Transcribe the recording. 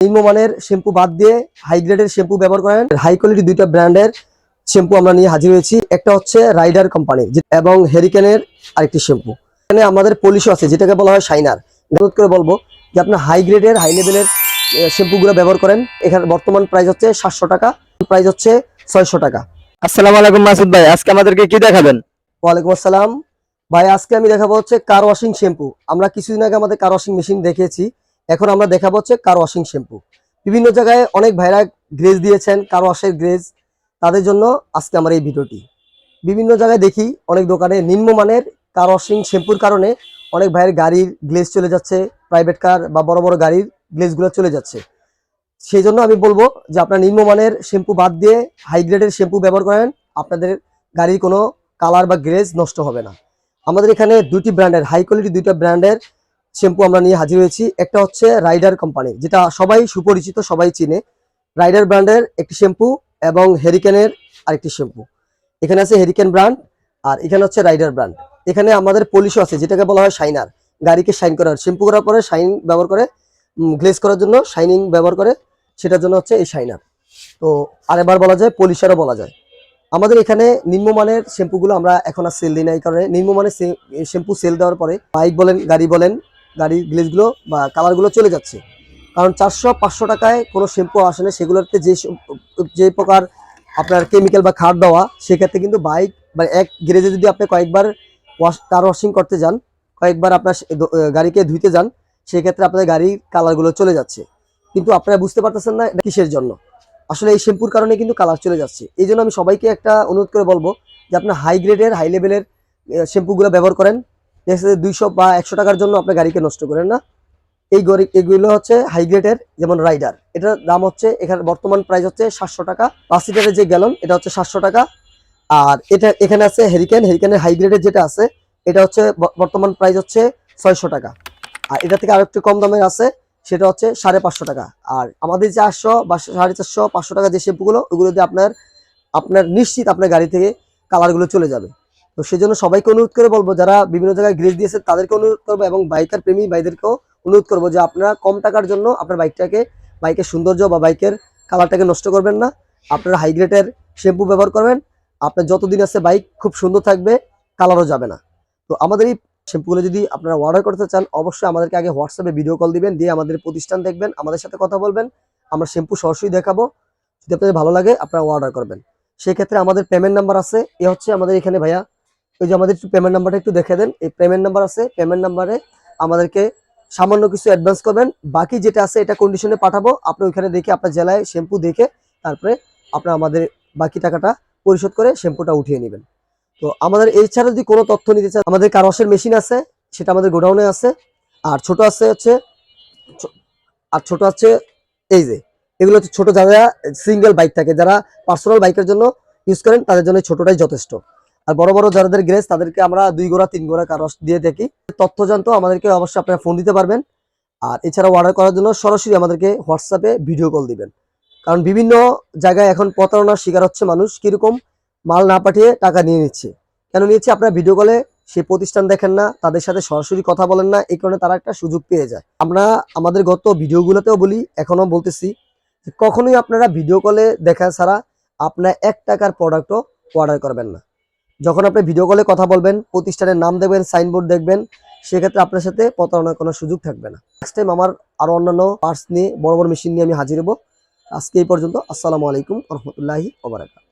নিম্নমানের শ্যাম্পু বাদ দিয়ে হাই গ্রেডের শ্যাম্পু ব্যবহার করেন। হাই কোয়ালিটি দুইটা ব্র্যান্ডের শ্যাম্পু আমরা নিয়ে হাজির হয়েছি। একটা হচ্ছে রাইডার কোম্পানি এবং হেরিকেনের আরেকটি শ্যাম্পু। এখানে আমাদের পলিশও আছে যেটাকে বলা হয় শাইনার। অনুরোধ করে বলব যে আপনার হাই গ্রেডের হাই লেভেলের শ্যাম্পুগুলো ব্যবহার করেন। এখানে বর্তমান প্রাইস হচ্ছে সাতশো টাকা প্রাইস হচ্ছে ছয়শো টাকা। আসসালামু আলাইকুম মাসুদ ভাই আজকে আমাদেরকে কি দেখাবেন? ওয়ালাইকুম আসসালাম। ভাই আজকে আমি দেখাবো হচ্ছে কার ওয়াশিং শ্যাম্পু। আমরা কিছুদিন আগে আমাদের কার ওয়াশিং মেশিন দেখিয়েছি। এখন আমরা দেখাবো হচ্ছে কার ওয়াশিং শ্যাম্পু বিভিন্ন জায়গায় অনেক ভাইরা গ্রেজ দিয়েছেন কার ওয়াশের গ্রেজ, তাদের জন্য আজকে আমার এই ভিডিওটি। বিভিন্ন জায়গায় দেখি অনেক দোকানে নিম্নমানের কার ওয়াশিং শ্যাম্পুর কারণে অনেক ভাইয়ের গাড়ির গ্লেজ চলে যাচ্ছে প্রাইভেট কার বা বড় বড় গাড়ির গ্লেজগুলো চলে যাচ্ছে। সেই জন্য আমি বলব যে আপনার নিম্নমানের শ্যাম্পু বাদ দিয়ে হাই গ্রেডের শ্যাম্পু ব্যবহার করেন, আপনাদের গাড়ির কোনো কালার বা গ্রেজ নষ্ট হবে না। আমাদের এখানে দুটি ব্র্যান্ডের হাই কোয়ালিটি দুইটা ব্র্যান্ডের শ্যাম্পু আমরা নিয়ে হাজির হয়েছি। একটা হচ্ছে রাইডার কোম্পানি, যেটা সবাই সুপরিচিত, সবাই চিনে। রাইডার ব্র্যান্ডের একটি শ্যাম্পু এবং হেরিকেনের আরেকটি শ্যাম্পু। এখানে আছে হেরিকেন ব্র্যান্ড আর এখানে হচ্ছে রাইডার ব্র্যান্ড। এখানে আমাদের পলিশও আছে, যেটাকে বলা হয় শাইনার। গাড়িকে শাইন করার, শ্যাম্পু করার পরে শাইন ব্যবহার করে গ্লেজ করার জন্য শাইনিং ব্যবহার করে, সেটার জন্য হচ্ছে এই শাইনার। তো আরেকবার বলা যায়, পলিশারও বলা যায়। আমাদের এখানে নিম্নমানের শ্যাম্পুগুলো আমরা এখন আর সেল দিই না এই কারণে নিম্নমানের শ্যাম্পু সেল দেওয়ার পরে বাইক বলেন, গাড়ি বলেন গাড়ির গ্লেজগুলো বা কালারগুলো চলে যাচ্ছে। কারণ চারশো, পাঁচশো টাকায় কোনো শ্যাম্পু আসে না, সেগুলোতে যে যে প্রকার আপনার কেমিক্যাল বা খাট দেওয়া, সেক্ষেত্রে কিন্তু বাইক বা এক গ্যারেজে যদি আপনি কয়েকবার ওয়াশ কার ওয়াশিং করতে যান, কয়েকবার আপনার গাড়িকে ধুইতে যান, সেক্ষেত্রে আপনার গাড়ির কালারগুলো চলে যাচ্ছে। কিন্তু আপনারা বুঝতে পারতেছেন না কিসের জন্য। আসলে এই শ্যাম্পুর কারণে কিন্তু কালার চলে যাচ্ছে। এই জন্য আমি সবাইকে একটা অনুরোধ করে বলব যে আপনার হাই গ্রেডের হাই লেভেলের শ্যাম্পুগুলো ব্যবহার করেন। দুইশো বা একশো টাকার জন্য আপনার গাড়িকে নষ্ট করেন না। এই গরি এগুলো হচ্ছে হাই গ্রেডের যেমন রাইডার এটার দাম হচ্ছে, এখানে বর্তমান প্রাইস হচ্ছে সাতশো টাকা। পাঁচ লিটারের যে গ্যালন এটা হচ্ছে সাতশো টাকা। আর এটা, এখানে আছে হেরিকেন হেরিকেনের হাই গ্রেডের যেটা আছে, এটা হচ্ছে বর্তমান প্রাইস হচ্ছে ছয়শো টাকা। আর এটা থেকে আরও একটু কম দামের আছে, সেটা হচ্ছে সাড়ে পাঁচশো টাকা। আর আমাদের যে আটশো বা সাড়ে চারশো, পাঁচশো টাকা যে শ্যাম্পুগুলো ওগুলো দিয়ে আপনার আপনার নিশ্চিত আপনার গাড়ি থেকে কালারগুলো চলে যাবে। তো সেই জন্য সবাইকে অনুরোধ করে বলব, যারা বিভিন্ন জায়গায় গ্রেজ দিয়েছে তাদেরকে অনুরোধ করব এবং বাইকার প্রেমী ভাইদেরকেও অনুরোধ করব যে আপনারা কম টাকার জন্য আপনার বাইকটাকে, বাইকের সৌন্দর্য বা বাইকের কালারটাকে নষ্ট করবেন না। আপনারা হাই গ্রেডের শ্যাম্পু ব্যবহার করবেন। আপনার যতদিন আছে বাইক, খুব সুন্দর থাকবে, কালারও যাবে না। তো আমাদের এই শ্যাম্পুগুলো যদি আপনারা অর্ডার করতে চান, অবশ্যই আমাদেরকে আগে হোয়াটসঅ্যাপে ভিডিও কল দিবেন, দিয়ে আমাদের প্রতিষ্ঠান দেখবেন, আমাদের সাথে কথা বলবেন। আমরা শ্যাম্পু সরাসরি দেখাবো। যদি আপনাদের ভালো লাগে, আপনারা অর্ডার করবেন। সেক্ষেত্রে আমাদের পেমেন্ট নাম্বার আছে। এ হচ্ছে আমাদের এখানে ভাইয়া ওই যে আমাদের একটু পেমেন্ট নাম্বারটা একটু দেখে দেন। এই পেমেন্ট নাম্বার আছে পেমেন্ট নাম্বারে আমাদেরকে সামান্য কিছু অ্যাডভান্স করবেন। বাকি যেটা আছে এটা কন্ডিশনে পাঠাবো। আপনি ওইখানে দেখে আপনার জেলায় শ্যাম্পু দেখে তারপরে আপনার আমাদের বাকি টাকাটা পরিশোধ করে শ্যাম্পুটা উঠিয়ে নেবেন। তো আমাদের এই ছাড়া যদি কোনো তথ্য নিতে চান, আমাদের কারওয়াশের মেশিন আছে, সেটা আমাদের গোডাউনে আছে। আর ছোট আছে হচ্ছে আর ছোট আছে এই যে, এগুলো হচ্ছে ছোটো যারা সিঙ্গেল বাইক থাকে, যারা পার্সোনাল বাইকের জন্য ইউজ করেন, তাদের জন্য ছোটোটাই যথেষ্ট। আর বড় বড় যাদের গ্রেস, তাদেরকে আমরা দুই গোড়া, তিন গোড়া কারস দিয়ে থাকি তথ্য জানতো আমাদেরকে অবশ্যই আপনারা ফোন দিতে পারবেন। আর এছাড়া অর্ডার করার জন্য সরাসরি আমাদেরকে হোয়াটসঅ্যাপে ভিডিও কল দিবেন। কারণ বিভিন্ন জায়গায় এখন প্রতারণার শিকার হচ্ছে মানুষ, কীরকম মাল না পাঠিয়ে টাকা নিয়ে নিচ্ছে। কেন নিয়েছে? আপনারা ভিডিও কলে সেই প্রতিষ্ঠান দেখেন না, তাদের সাথে সরাসরি কথা বলেন না, এই কারণে তারা একটা সুযোগ পেয়ে যায়। আমরা আমাদের গত ভিডিওগুলোতেও বলি এখনও বলতেছি কখনোই আপনারা ভিডিও কলে দেখা ছাড়া আপনার এক টাকার প্রোডাক্টও অর্ডার করবেন না। যখন আপনি ভিডিও কলে কথা বলবেন, প্রতিষ্ঠানের নাম দেবেন সাইনবোর্ড দেখবেন, সেক্ষেত্রে আপনার সাথে প্রতারণার কোনো সুযোগ থাকবে না। নেক্সট টাইম আমার আরও অন্যান্য পার্টস নিয়ে, বড় বড় মেশিন নিয়ে আমি হাজির হব। আজকে এই পর্যন্ত, আসসালামু আলাইকুম, রহমতুল্লাহি ওবরাকাত